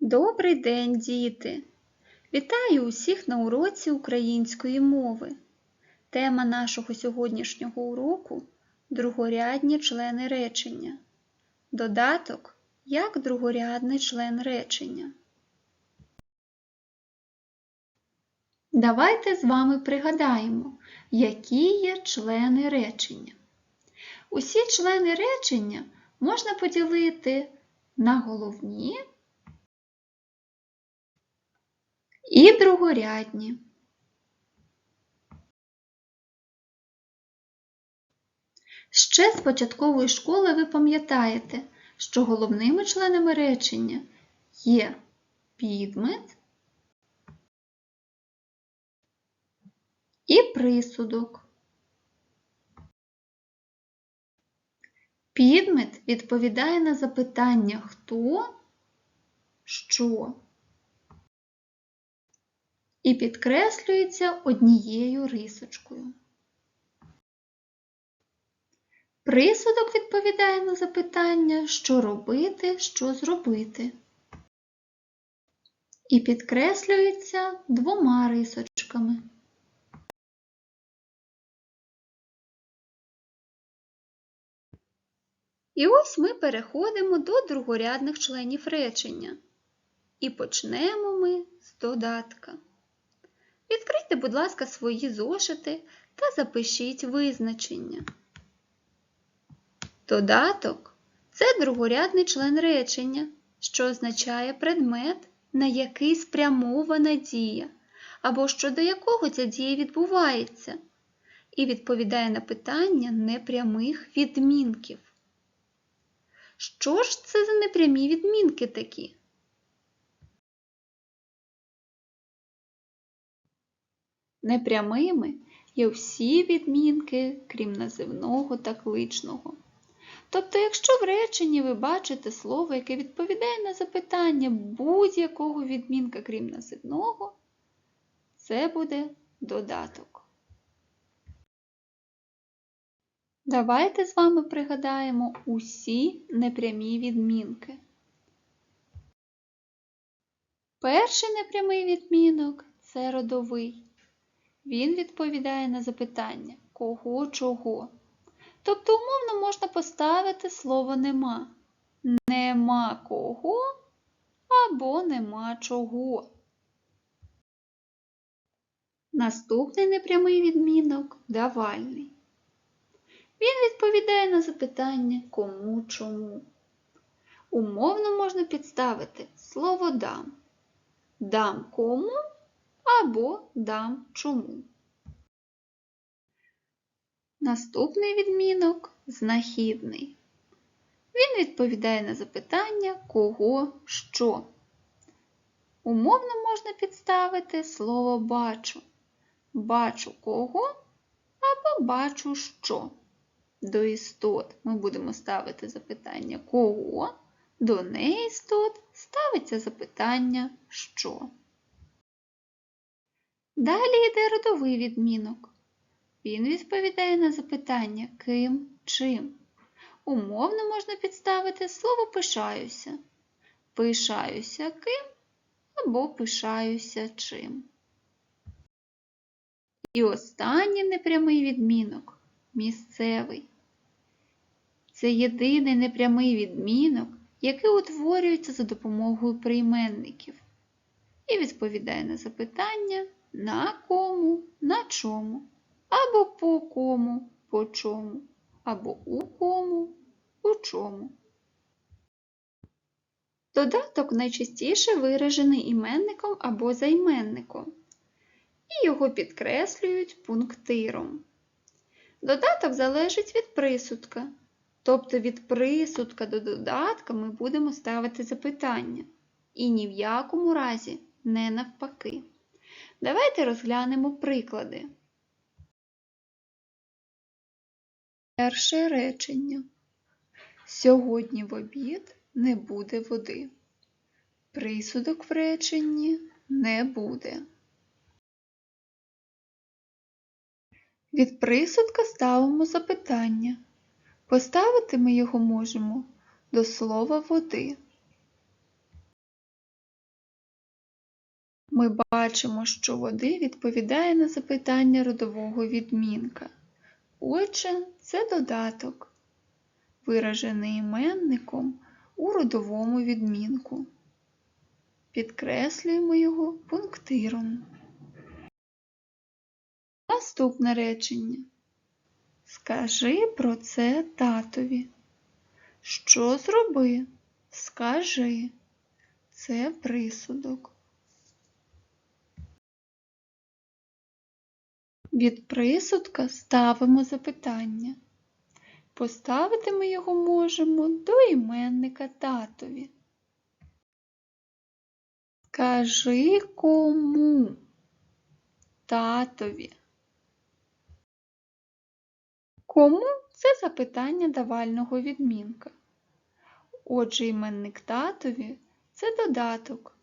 Добрий день, діти! Вітаю усіх на уроці української мови. Тема нашого сьогоднішнього уроку другорядні члени речення. Додаток як другорядний член речення. Давайте з вами пригадаємо, які є члени речення. Усі члени речення можна поділити на головні і другорядні. Ще з початкової школи ви пам'ятаєте, що головними членами речення є підмет і присудок. Підмет відповідає на запитання хто, що і підкреслюється однією рисочкою. Присудок відповідає на запитання, що робити, що зробити. І підкреслюється двома рисочками. І ось ми переходимо до другорядних членів речення. І почнемо ми з додатка. Відкрийте, будь ласка, свої зошити та запишіть визначення. Додаток це другорядний член речення, що означає предмет, на який спрямована дія, або щодо якого ця дія відбувається, і відповідає на питання непрямих відмінків. Що ж це за непрямі відмінки такі? Непрямими є всі відмінки, крім називного та кличного. Тобто, якщо в реченні ви бачите слово, яке відповідає на запитання будь-якого відмінка, крім називного, це буде додаток. Давайте з вами пригадаємо усі непрямі відмінки. Перший непрямий відмінок це родовий. Він відповідає на запитання кого чого. Тобто, умовно можна поставити слово нема. Нема кого або нема чого. Наступний непрямий відмінок давальний. Він відповідає на запитання кому чому. Умовно можна підставити слово дам. Дам кому або дам чому. Наступний відмінок знахідний. Він відповідає на запитання кого що. Умовно можна підставити слово бачу. Бачу кого або бачу що. До істот ми будемо ставити запитання кого, до неістот ставиться запитання що. Далі йде родовий відмінок. Він відповідає на запитання ким, чим. Умовно можна підставити слово пишаюся. Пишаюся ким або пишаюся чим. І останній непрямий відмінок місцевий. Це єдиний непрямий відмінок, який утворюється за допомогою прийменників. І відповідає на запитання на кому, на чому, або по кому, по чому, або у кому, у чому. Додаток найчастіше виражений іменником або займенником, і його підкреслюють пунктиром. Додаток залежить від присудка, тобто від присудка до додатка ми будемо ставити запитання. І ні в якому разі не навпаки. Давайте розглянемо приклади. Перше речення. Сьогодні в обід не буде води. Присудок в реченні не буде. Від присудка ставимо запитання. Поставити ми його можемо до слова води. Ми бачимо, що води відповідає на запитання родового відмінка. Отже, це додаток, виражений іменником у родовому відмінку. Підкреслюємо його пунктиром. Наступне речення. Скажи про це татові. Що зроби? Скажи. Це присудок. Від присудка ставимо запитання. Поставити ми його можемо до іменника татові. Кажи кому? Татові. Кому це запитання давального відмінка. Отже, іменник татові це додаток.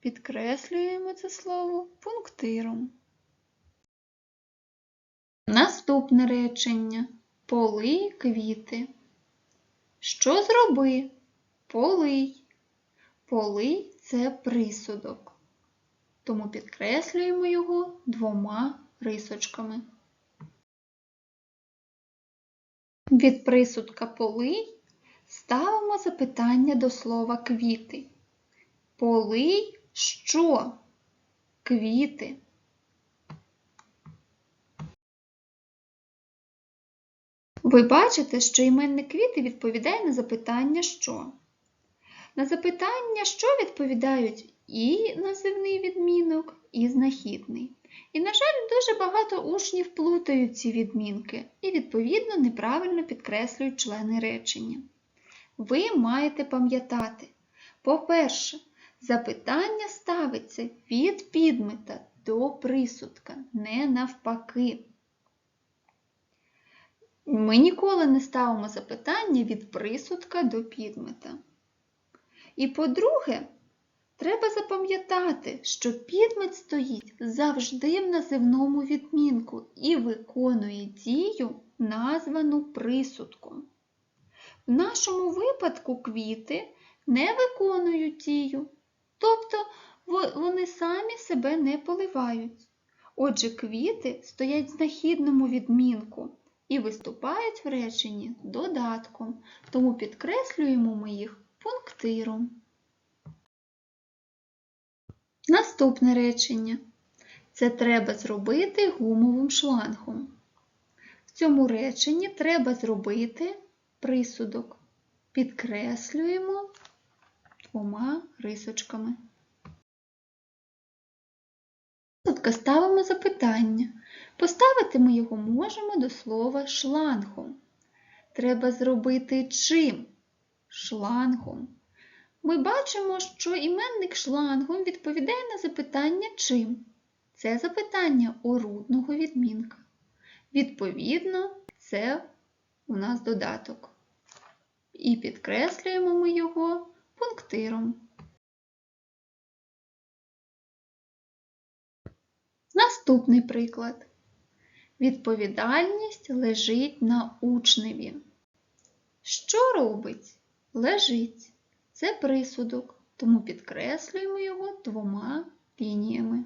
Підкреслюємо це слово пунктиром. Наступне речення. Полий квіти. Що зроби? Полий. Полий це присудок. Тому підкреслюємо його двома рисочками. Від присудка полий ставимо запитання до слова квіти. Полий що? Квіти. Ви бачите, що іменник квіти відповідає на запитання що. На запитання, що відповідають і називний відмінок, і знахідний. І, на жаль, дуже багато учнів плутають ці відмінки і, відповідно, неправильно підкреслюють члени речення. Ви маєте пам'ятати, по-перше, запитання ставиться від підмета до присудка, не навпаки. Ми ніколи не ставимо запитання від присудка до підмета. І по-друге, треба запам'ятати, що підмет стоїть завжди в називному відмінку і виконує дію, названу присудком. В нашому випадку квіти не виконують дію, тобто вони самі себе не поливають. Отже, квіти стоять в знахідному відмінку і виступають в реченні додатком, тому підкреслюємо ми їх пунктиром. Наступне речення. Це треба зробити гумовим шлангом. В цьому реченні треба зробити присудок. Підкреслюємо двома рисочками. Присудка ставимо запитання. Поставити ми його можемо до слова шлангом. Треба зробити чим? Шлангом. Ми бачимо, що іменник шлангом відповідає на запитання чим. Це запитання орудного відмінка. Відповідно, це у нас додаток. І підкреслюємо ми його пунктиром. Наступний приклад. Відповідальність лежить на учневі. Що робить? Лежить. Це присудок, тому підкреслюємо його двома лініями.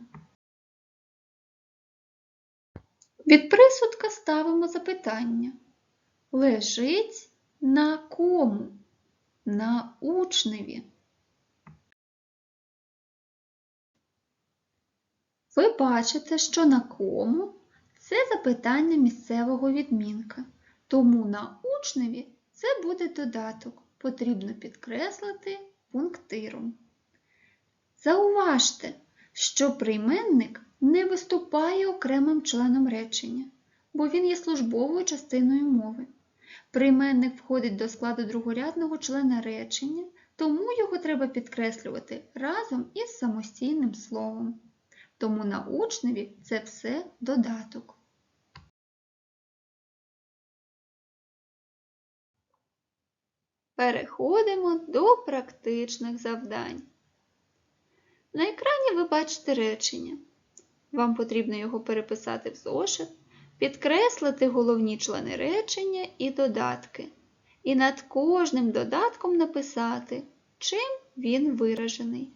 Від присудка ставимо запитання. Лежить на кому? На учневі. Ви бачите, що на кому це запитання місцевого відмінка, тому на учневі це буде додаток, потрібно підкреслити пунктиром. Зауважте, що прийменник не виступає окремим членом речення, бо він є службовою частиною мови. Прийменник входить до складу другорядного члена речення, тому його треба підкреслювати разом із самостійним словом. Тому на учневі це все додаток. Переходимо до практичних завдань. На екрані ви бачите речення. Вам потрібно його переписати в зошит, підкреслити головні члени речення і додатки. І над кожним додатком написати, чим він виражений.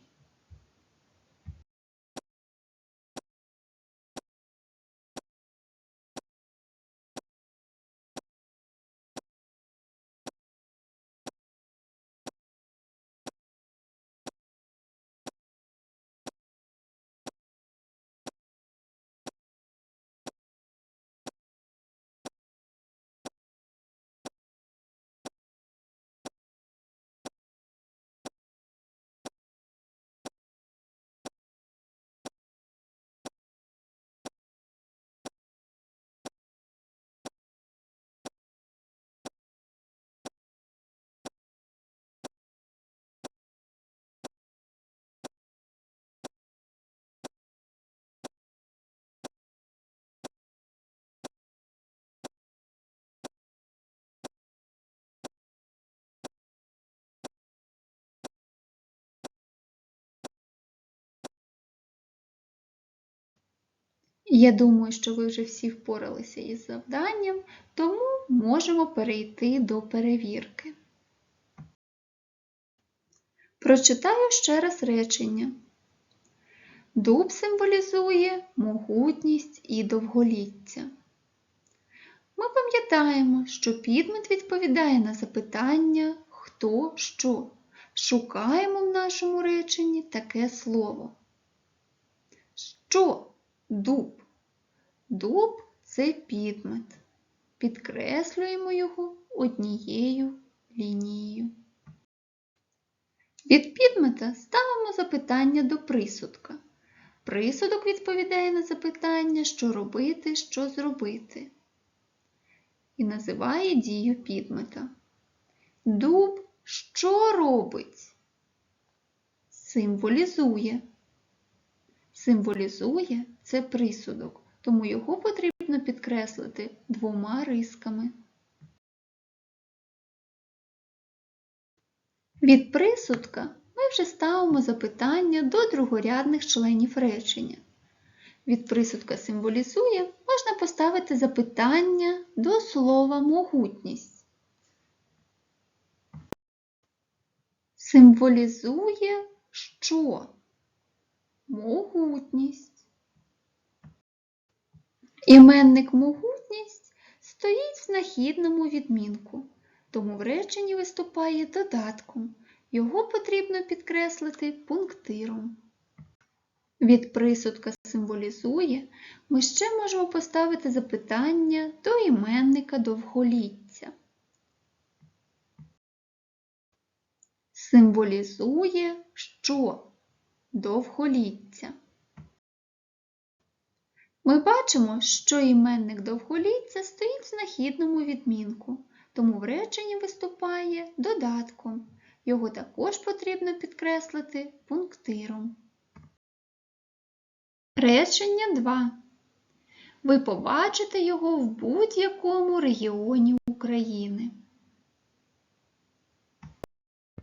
Я думаю, що ви вже всі впоралися із завданням, тому можемо перейти до перевірки. Прочитаю ще раз речення. Дуб символізує могутність і довголіття. Ми пам'ятаємо, що підмет відповідає на запитання хто що. Шукаємо в нашому реченні таке слово. Що дуб? Дуб це підмет. Підкреслюємо його однією лінією. Від підмета ставимо запитання до присудка. Присудок відповідає на запитання, що робити, що зробити. І називає дію підмета. Дуб що робить? Символізує. Символізує це присудок, тому його потрібно підкреслити двома рисками. Від присудка ми вже ставимо запитання до другорядних членів речення. Від присудка символізує можна поставити запитання до слова могутність. Символізує що? Могутність. Іменник могутність стоїть в знахідному відмінку, тому в реченні виступає додатком. Його потрібно підкреслити пунктиром. Від присудка символізує ми ще можемо поставити запитання до іменника довголіття. Символізує що? Довголіття. Ми бачимо, що іменник довголіття стоїть в знахідному відмінку, тому в реченні виступає додатком. Його також потрібно підкреслити пунктиром. Речення 2. Ви побачите його в будь-якому регіоні України.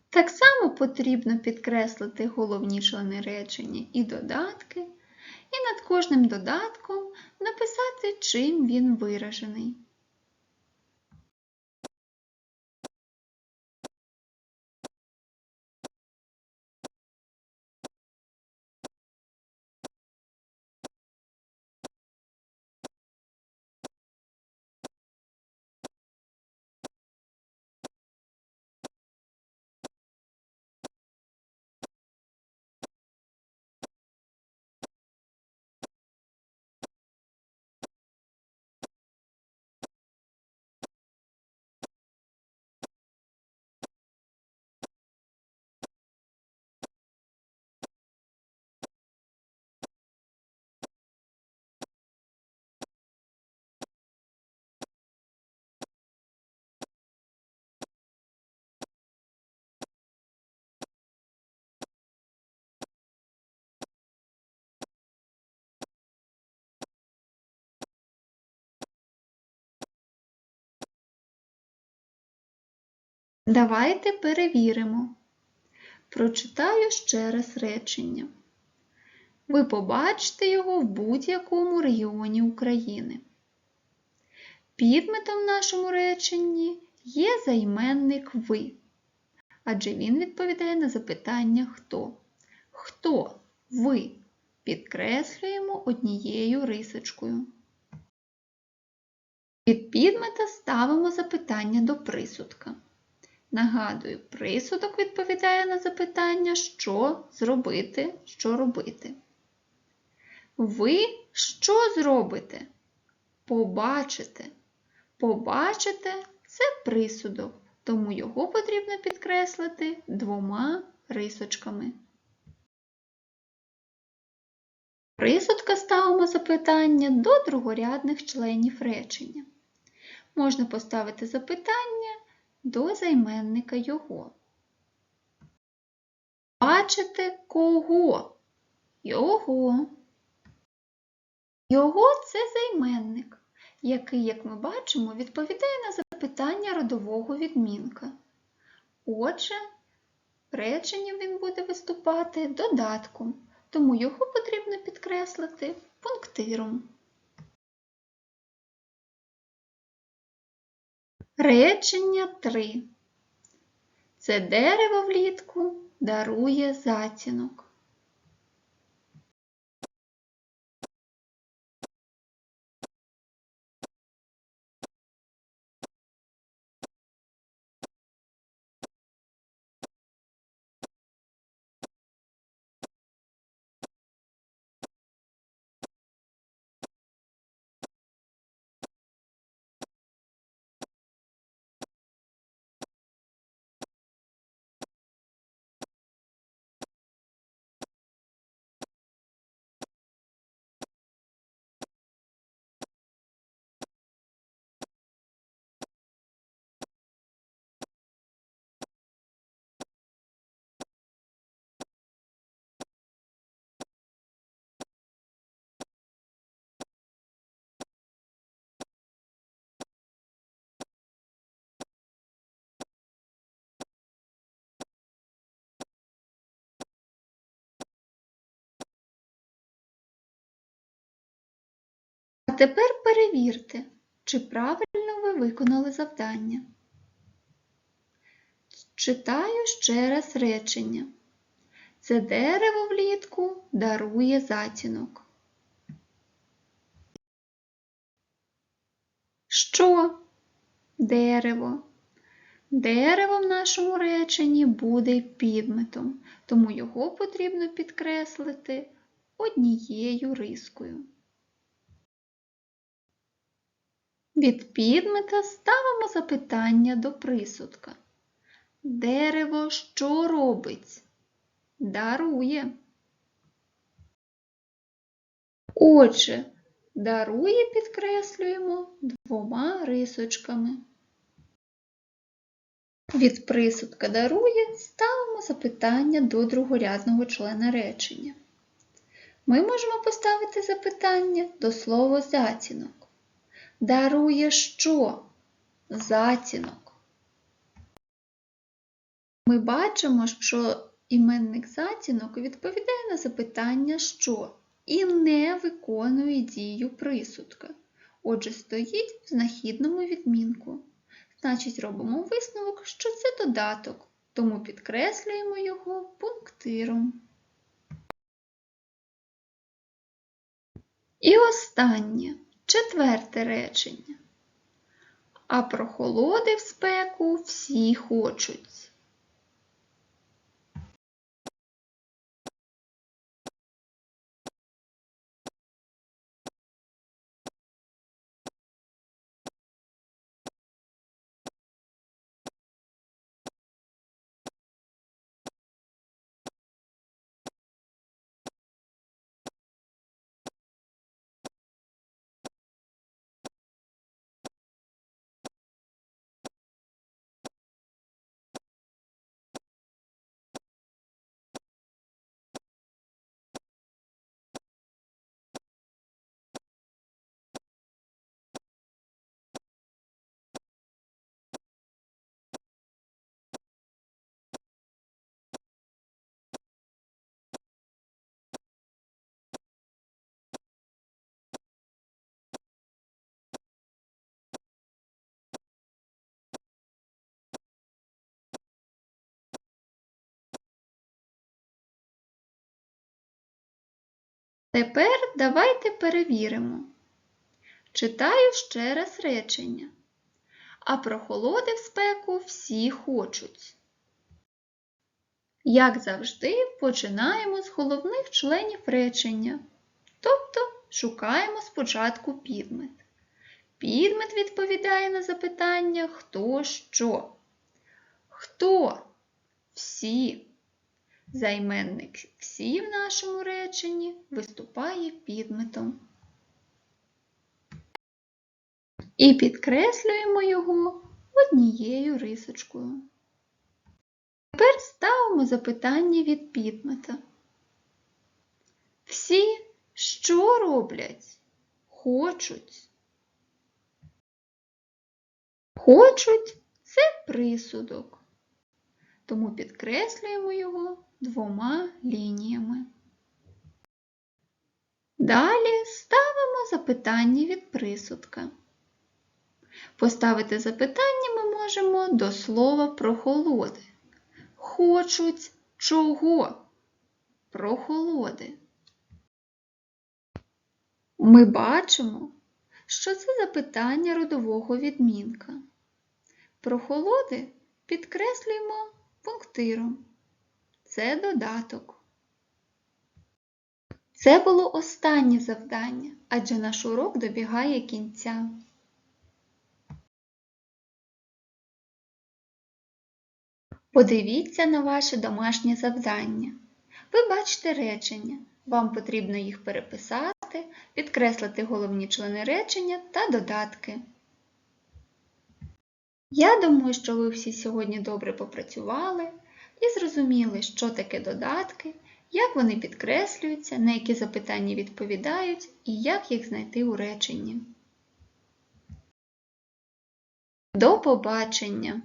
Так само потрібно підкреслити головні члени речення і додатки, і над кожним додатком написати, чим він виражений. Давайте перевіримо. Прочитаю ще раз речення. Ви побачите його в будь-якому регіоні України. Підметом в нашому реченні є займенник ви, адже він відповідає на запитання хто. Хто ви підкреслюємо однією рисочкою. Від підмета ставимо запитання до присудка. Нагадую, присудок відповідає на запитання, що зробити, що робити. Ви що зробите? Побачите. Побачите це присудок, тому його потрібно підкреслити двома рисочками. Присудка ставимо запитання до другорядних членів речення. Можна поставити запитання до займенника його. Бачите кого? Його. Його це займенник, який, як ми бачимо, відповідає на запитання родового відмінка. Отже, в реченні він буде виступати додатком, тому його потрібно підкреслити пунктиром. Речення 3. Це дерево влітку дарує затінок. Тепер перевірте, чи правильно ви виконали завдання. Читаю ще раз речення. Це дерево влітку дарує затінок. Що? Дерево. Дерево в нашому реченні буде підметом, тому його потрібно підкреслити однією рискою. Від підмета ставимо запитання до присудка. Дерево що робить? Дарує. Отже, дарує підкреслюємо двома рисочками. Від присудка дарує ставимо запитання до другорядного члена речення. Ми можемо поставити запитання до слова затінок. Дарує що? Затінок. Ми бачимо, що іменник затінок відповідає на запитання що і не виконує дію присудка. Отже, стоїть в знахідному відмінку. Значить, робимо висновок, що це додаток, тому підкреслюємо його пунктиром. І останнє, четверте речення. А прохолоди в спеку всі хочуть. Тепер давайте перевіримо. Читаю ще раз речення. А прохолоди в спеку всі хочуть. Як завжди, починаємо з головних членів речення. Тобто шукаємо спочатку підмет. Підмет відповідає на запитання хто що. Хто? Всі. Займенник всі в нашому реченні виступає підметом. І підкреслюємо його однією рисочкою. Тепер ставимо запитання від підмета. Всі що роблять? Хочуть. Хочуть це присудок, тому підкреслюємо його двома лініями. Далі ставимо запитання від присудка. Поставити запитання ми можемо до слова прохолоди. Хочуть чого? Прохолоди. Ми бачимо, що це запитання родового відмінка. Прохолоди підкреслюємо пунктиром. Це додаток. Це було останнє завдання, адже наш урок добігає кінця. Подивіться на ваше домашнє завдання. Ви бачите речення. Вам потрібно їх переписати, підкреслити головні члени речення та додатки. Я думаю, що ви всі сьогодні добре попрацювали і зрозуміли, що таке додатки, як вони підкреслюються, на які запитання відповідають і як їх знайти у реченні. До побачення!